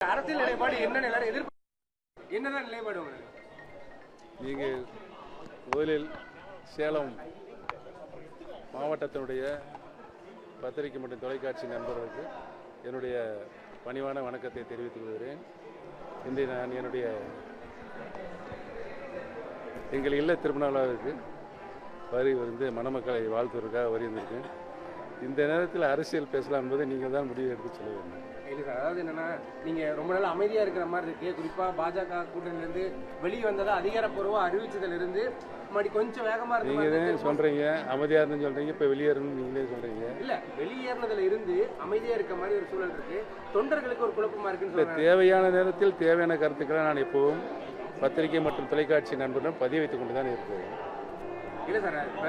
அரசியல் நிலைப்பாடு என்ன நிலை எதிர்ப்பு என்னதான் நிலைப்பாடு நீங்கள் முதலில் சேலம் மாவட்டத்தினுடைய பத்திரிகை மற்றும் தொலைக்காட்சி நண்பர்களுக்கு என்னுடைய பணிவான வணக்கத்தை தெரிவித்துக் கொள்கிறேன். இன்று நான் என்னுடைய எங்கள் இல்ல திருமணாளருக்கு வரி வந்து மணமக்களை வாழ்த்துவதற்காக வரி வந்திருக்கேன் இந்த நேரத்தில் அரசியல் பேசலாம் என்பதை நீங்கள் தான் முடிவு எடுத்து சொல்ல வேண்டும். இல்லை சார் அதாவது என்னன்னா நீங்க ரொம்ப நாள் அமைதியா இருக்கிற மாதிரி இருக்கு. குறிப்பா பாஜக கூட்டணில இருந்து வெளியே வந்ததா அதிகாரப்பூர்வ அறிவிச்சதுல இருந்து மறுபடி கொஞ்சம் வேகமா இருந்த இருக்கு. சொல்கிறீங்க அமைதியாக இருந்துன்னு சொல்கிறீங்க இப்போ வெளியேறணும்னு நீங்களே சொல்கிறீங்க இல்ல வெளியேறினதுல இருந்து அமைதியா இருக்க மாதிரி ஒரு சூழல் இருக்கு. தொண்டர்களுக்கு ஒரு குழப்பமா இருக்குன்னு சொல்றாங்க. தேவையான நேரத்தில் தேவையான கருத்துக்களை நான் எப்பவும் பத்திரிகை மற்றும் தொலைக்காட்சி நண்பருடன் பதிவு வைத்துக் கொண்டு தான் இருக்கிறேன் இல்ல சார் இப்ப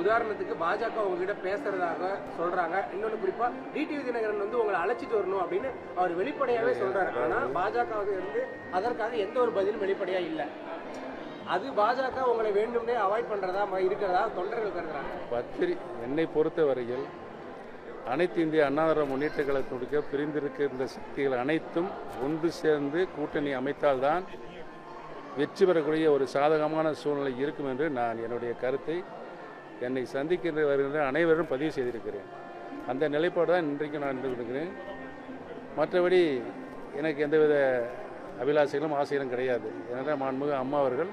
உதாரணத்துக்கு பாஜக உங்ககிட்ட பேசுறதாக சொல்றாங்க. இன்னொன்னு குறிப்பா டிடிவி தினகரன் வந்து உங்களை அழைச்சிட்டு வரணும் அப்படின்னு அவர் வெளிப்படையாவே சொல்றாரு. ஆனா பாஜக இருந்து அதற்காக எந்த ஒரு பதிலும் வெளிப்படையா இல்ல. அது பாஜக உங்களை வேண்டும்னே அவாய்ட் பண்றதா இருக்கிறதா? தொண்டர்கள் கருதுறாங்க. பத்திரி என்னை பொறுத்தவரையில் அனைத்து இந்திய அண்ணாதிராவிட முன்னேற்ற கழகத்தினுடைய பிரிந்திருக்கின்ற சக்திகள் அனைத்தும் ஒன்று சேர்ந்து கூட்டணி அமைத்தால்தான் வெற்றி பெறக்கூடிய ஒரு சாதகமான சூழ்நிலை இருக்கும் என்று நான் என்னுடைய கருத்தை என்னை சந்திக்கின்ற வருகின்ற அனைவரும் பதிவு செய்திருக்கிறேன். அந்த நிலைப்பாடு தான் இன்றைக்கு நான் இருந்து கொடுக்கிறேன் மற்றபடி எனக்கு எந்தவித அபிலாசைகளும் ஆசைகளும் கிடையாது. ஏனென்றால் மாண்புமிகு அம்மா அவர்கள்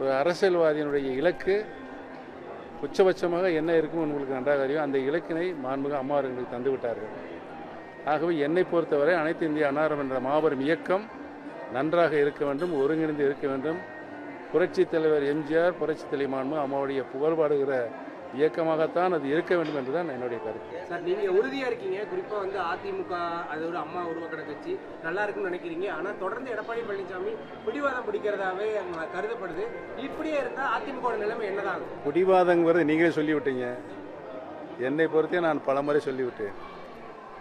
ஒரு அரசியல்வாதியினுடைய இலக்கு உச்சபட்சமாக என்ன இருக்கும் உங்களுக்கு நன்றாக அறியும். அந்த இலக்கினை மாண்புமிகு அம்மா அவர்களுக்கு தந்து விட்டார்கள் ஆகவே என்னை பொறுத்தவரை அனைத்து இந்திய அன்னாரம் என்ற மாபெரும் இயக்கம் நன்றாக இருக்க வேண்டும் ஒருங்கிணைந்து இருக்க வேண்டும். புரட்சித் தலைவர் எம்ஜிஆர் புரட்சித் தலைவர் மாண்பு அம்மாவுடைய புகழ்பாடுகிற இயக்கமாகத்தான் அது இருக்க வேண்டும் என்றுதான் என்னுடைய கருத்து. சார் நீங்க உறுதியா இருக்கீங்க. குறிப்பா வந்து அதிமுக அதோட அம்மா உருவாக்கின கட்சி நல்லா இருக்குன்னு நினைக்கிறீங்க. ஆனா தொடர்ந்து எடப்பாடி பழனிசாமி பிடிவாதம் பிடிக்கிறதாவே அங்க கருதப்படுது. இப்படியே இருந்தா அதிமுக நிலைமை என்னதான்? ஆகும்? பிடிவாதங்கிறது நீங்களே சொல்லிவிட்டீங்க. என்னை பொறுத்தே நான் பலமுறை சொல்லிவிட்டேன்.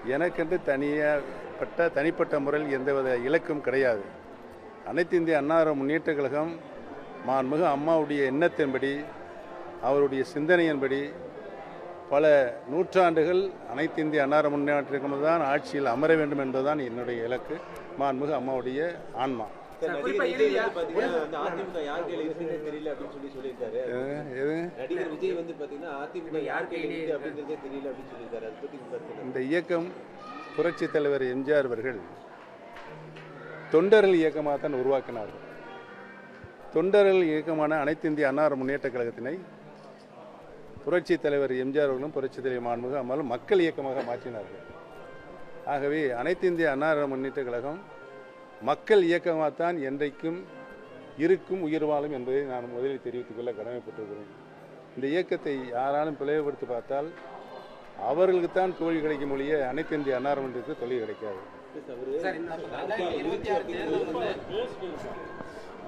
எனக்கென்று தனியாப்பட்ட தனிப்பட்ட முறையில் எந்தவித இலக்கும் கிடையாது. அனைத்து இந்திய அன்னார முன்னேற்ற கழகம் மாண்புமிகு அம்மாவுடைய எண்ணத்தின்படி அவருடைய சிந்தனையின்படி பல நூற்றாண்டுகள் அனைத்து இந்திய அன்னார முன்னேற்ற கழகம் தான் ஆட்சியில் அமர வேண்டும் என்பதுதான் என்னுடைய இலக்கு. மாண்புமிகு அம்மாவுடைய ஆன்மா. எது நடிகர் விஜய் வந்து பாத்தீங்கன்னா அதிமுக யார் யார் கையில அப்படிங்கறதே தெரியல அப்படின்னு சொல்லியிருக்காரு. அதை என்ன? இந்த இயக்கம் புரட்சித் தலைவர் எம்ஜிஆர் அவர்கள் தொண்டர்கள் இயக்கமாக தான் உருவாக்கினார்கள் தொண்டர்கள் இயக்கமான அனைத்து இந்திய அன்னார முன்னேற்ற கழகத்தினை புரட்சித் தலைவர் எம்ஜிஆர் அவர்களும் புரட்சித் தலைவர் மாண்புமிகு அம்மாவும் மக்கள் இயக்கமாக மாற்றினார்கள். ஆகவே அனைத்து இந்திய அன்னார முன்னேற்ற கழகம் மக்கள் இயக்கமாகத்தான் என்றைக்கும் இருக்கும் உயிர் வாழும் என்பதை நான் முதலில் தெரிவித்துக் கொள்ள கடமைப்பட்டிருக்கிறேன். இந்த இயக்கத்தை யாராலும் பிளவுபடுத்தி பார்த்தால் அவர்களுக்கு தான் தோல்வி கிடைக்கும் ஒழிய அனைத்து இந்திய அன்னார மன்றத்துக்கு தோல்வி கிடைக்காது.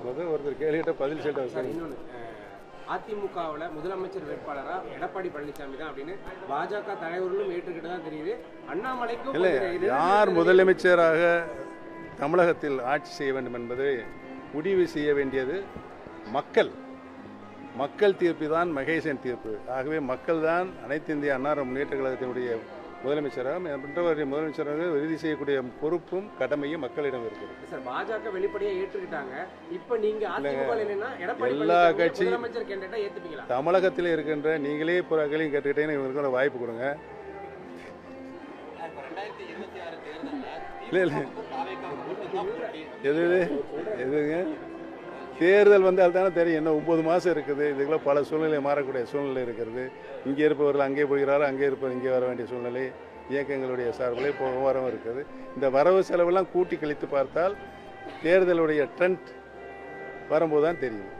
முதல் ஒருத்தர் கேள்விகிட்ட பதில் சொல்லிட்டு அதிமுகவில் முதலமைச்சர் வேட்பாளரா எடப்பாடி பழனிசாமி தான் அப்படின்னு பாஜக தலைவர்களும் ஏற்றுக்கிட்டு தான் தெரியுது. அண்ணாமலைக்கும் இல்லை யார் முதலமைச்சராக தமிழகத்தில் ஆட்சி செய்ய வேண்டும் என்பதை முடிவு செய்ய வேண்டியது மக்கள். மக்கள் தீர்ப்பு தான் மகேசன் தீர்ப்பு. ஆகவே மக்கள் தான் அனைத்து இந்திய அன்னார முன்னேற்ற கழகத்தினுடைய முதலமைச்சராக மற்றவருடைய முதலமைச்சராக இறுதி செய்யக்கூடிய பொறுப்பும் கடமையும் மக்களிடம் இருக்கிறது. சார் பாஜக வெளிப்படையா ஏற்றுக்கிட்டாங்க. இப்ப நீங்க எல்லா பழனிசாமியை கட்சி- முதலமைச்சர் கேண்டேட்டா ஏத்துப்பீங்களா? தமிழகத்தில் இருக்கின்ற நீங்களே இப்போ அகலையும் கேட்டுக்கிட்டேன்னு இவங்களுக்கு வாய்ப்பு கொடுங்க. இல்லை இல்லை. எது? எதுங்க? தேர்தல் வந்தால் தானே தெரியும் என்ன ஒம்பது மாதம் இருக்குது. இதுக்குள்ள பல சூழ்நிலை மாறக்கூடிய சூழ்நிலை இருக்கிறது இங்கே இருப்பவர்கள் அங்கே போகிறாரு அங்கே இருப்பவர் இங்கே வர வேண்டிய சூழ்நிலை இயக்கங்களுடைய சார்பிலே போக வரவும் இருக்குது. இந்த வரவு செலவெல்லாம் கூட்டி கழித்து பார்த்தால் தேர்தலுடைய ட்ரெண்ட் வரும்போது தான் தெரியும்.